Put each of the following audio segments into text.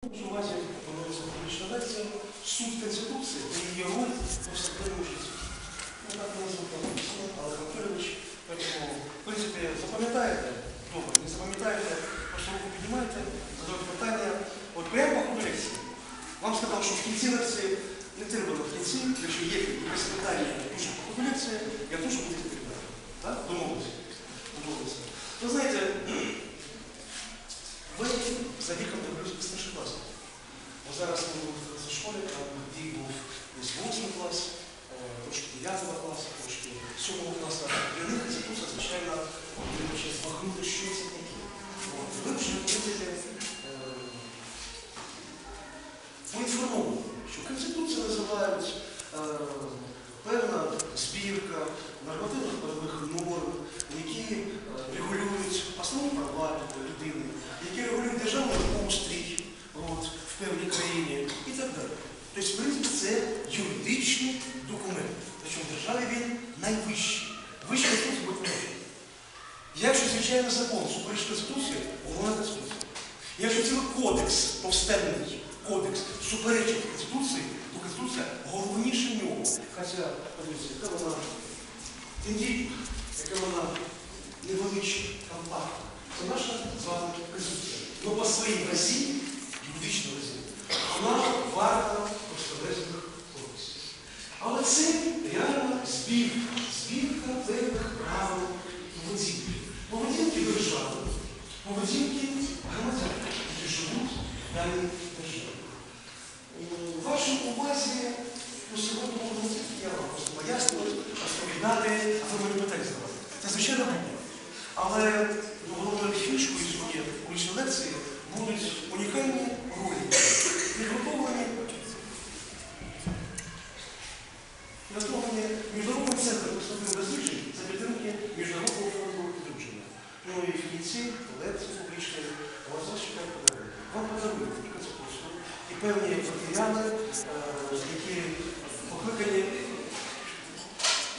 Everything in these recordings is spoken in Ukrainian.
В увазі пропонується публічна лекція «Суть Конституції та її роль в повсякденному житті». Ну, так назву там але поэтому, в принципі, запам'ятаєте, добре, не запам'ятаєте, просто руку піднімаєте, задаєте питання. От прямо ходу лекції. Вам сказав, що в кінці лекції, не треба в кінці, якщо є якісь питання дуже по лекції, я теж буду відповідати. Домовилися. Ви знаєте, ви за віком дивлюсь старший клас. Бо зараз ми були в школі, там був десь 8 клас, е, трошки 9 класу, трошки 7 класу. Для них конституція, звичайно, треба ще збагнути, що це таке. Ви вже будете е, поінформовані, що Конституцію називають е, певна збірка нормативних норм, які регулюють основні права людини, які регулюють державний устрій от, в певній країні і так далі. Тобто, в принципі, це юридичний документ. Причому в державі він найвищий. Вищий Конституції бути може. Якщо, звичайно, закон суперечить Конституції, головна Конституція. Якщо цілий кодекс, повстальний кодекс, суперечить Конституції, то Конституція головніше нього. Хоча, подивіться, яка вона тендітна, яка вона невеличка, компактна. Це наша з вами Конституція. Ну по своїй разі, юридичній разі, вона варта повсталезних кодексів. Але це реально збірка, збірка певних правил поведінки. Поведінки держави, поведінки громадян, які живуть в даній державі. У вашій увазі ну, сьогодні я вам пояснювати, розповідати, задавати. Це звичайно буде. Але головною фішкою сьогодні публічної лекції будуть унікальні ролі, підготовлені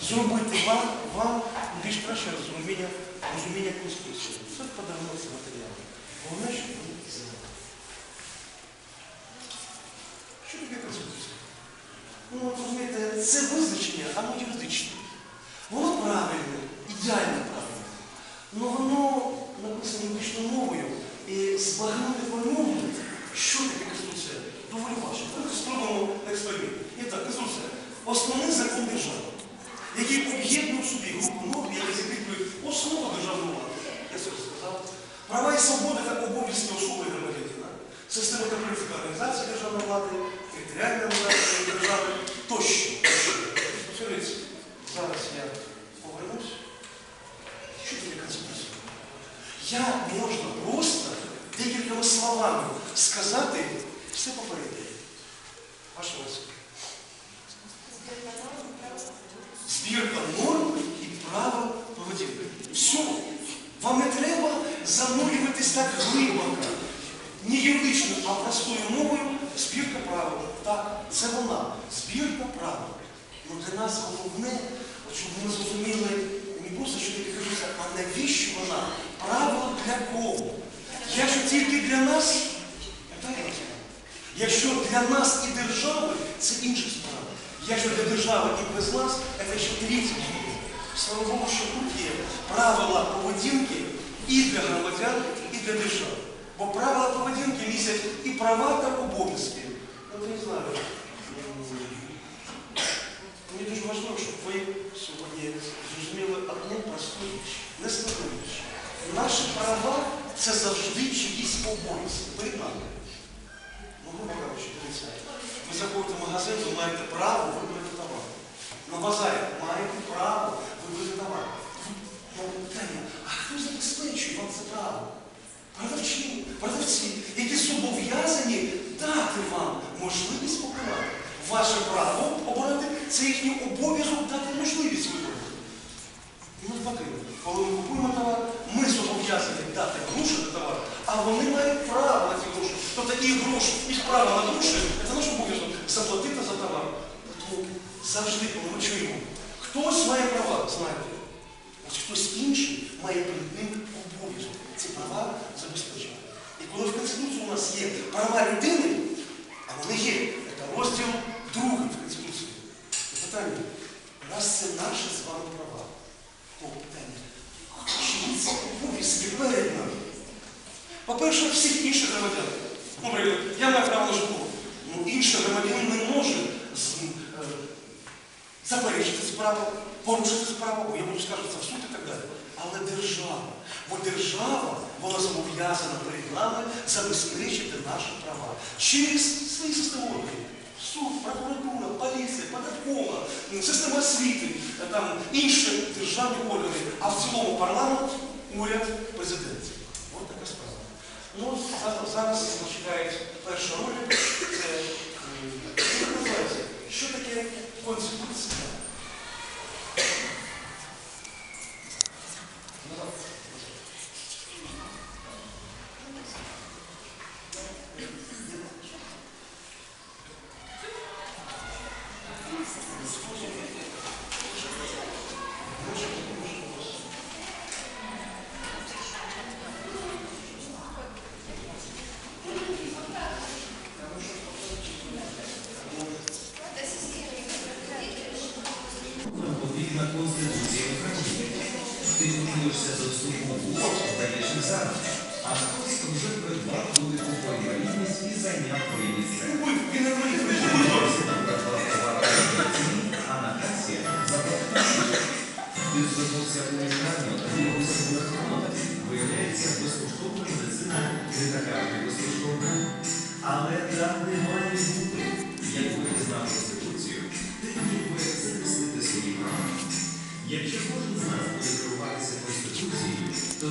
зробити вам, вам більш краще розуміння, розуміння Конституції. Це ці матеріали. Головне, щоб ви знали. Що таке Конституція? Ну, розумієте, це визначення, а не юридичне. Воно правильне, ідеально правильне. Ну воно написано юридичною мовою і збагнути ньому, що таке Конституція, доволі важко. Спробуємо експеримент. І так, Конституція. Основний закон держави, який об'єднує собі групу норм, які закріплюють основу державної влади. Я це вже сказав. Права і свободи та обов'язки особи громадянина, система та політика організації державної влади, територіальної організації держави тощо. Повторюється, зараз я повернусь. Що таке Конституція? Як можна просто декількома словами сказати все попереднє? Ваша оцінка. Збірка норм і правил поведінки. Все. Вам не треба занурюватись так глибоко. Не юридично, а простою мовою збірка правил. Так, це вона. Збірка правил. Ну для нас головне, щоб ми зрозуміли не просто, що таке кажуться, а навіщо вона? Правила для кого? Якщо тільки для нас, так, якщо для нас і держави, це інша справа. Якщо для держави і без нас, це ще третя. Слава Богу, що тут є правила поведінки і для громадян, і для держави. Бо правила поведінки містять і права та обов'язки. Ну, не знаю. Мені дуже важливо, щоб ви сьогодні зрозуміли одну просту річ, не річ. Наші права це завжди чиїсь обов'язки перед нами. Ви заходите в магазин, ви маєте право вибрати товар. На базарі маєте право вибрати товар. Ну, питання, а хто забезпечує вам це право? Продавці, які зобов'язані дати вам можливість обирати. Ваше право обирати це їхній обов'язок дати можливість вибрати. Навпаки, коли ми купуємо товар, ми зобов'язані дати гроші на товар, а вони мають право на ці гроші. Тобто і гроші, їх право на гроші це наш обов'язок заплатити за товар. Тому завжди, коли ми чуємо, хтось має права, знаєте, ось хтось інший має перед ним обов'язок ці права забезпечити. Коли в Конституції у нас є права людини, а вони є, це розділ другий в Конституції. І питання, раз це наші з вами права, то питання, чиї це обов'язки перед нами? По-перше, всіх інших громадян. Наприклад, я маю право на житло. Ну, інший громадянин не може е, заперечити це право, порушити це бо я можу скаржитися в суд і так далі. Але держава, бо держава, вона зобов'язана перед нами забезпечити наші права через свої системи органів. Суд, прокуратура, поліція, податкова, система освіти, е, там інші державні органи, а в цілому парламент, уряд, президент. Ось така справа. Ну, зараз нас чекає перша роль. Це називається? Що таке конституція? Ти готуєшся за вступу УОК, здаєш екзамен, а хтось вже придбав велику інвалідність і зайняв твоє місце. А на касі заплатив. Ти звернувся у лікарню,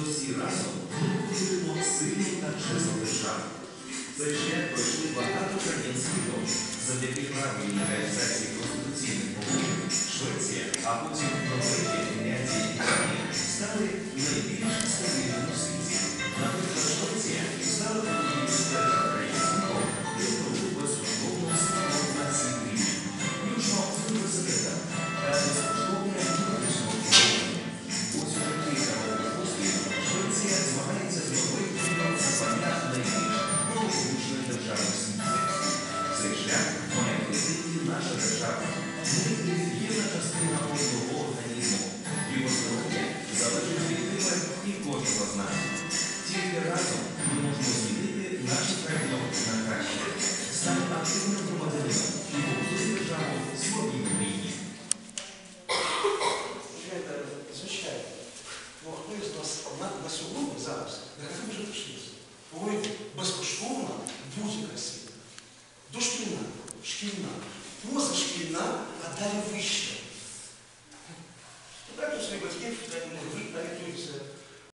всі разом чуємо сильну та чесну державу. Цей шлях пройшли багато країн світу. Завдяки правильній реалізації конституційних положень Швеція, а потім Норвегія, Фінляндія і Данія стали найбільш стабільними у світі. Наприклад, Швеція стала і кожного з нас. Тільки разом ми можемо змінити наше країну на краще. Стань активним громадянином і побудуй державу своїй мрії. Знаєте, звичайно, ну хто із нас на, на сьогодні зараз не хотів би жити в Швеції? Повинен безкоштовно будь-яка освіта. Дошкільна, шкільна, позашкільна, а далі вища.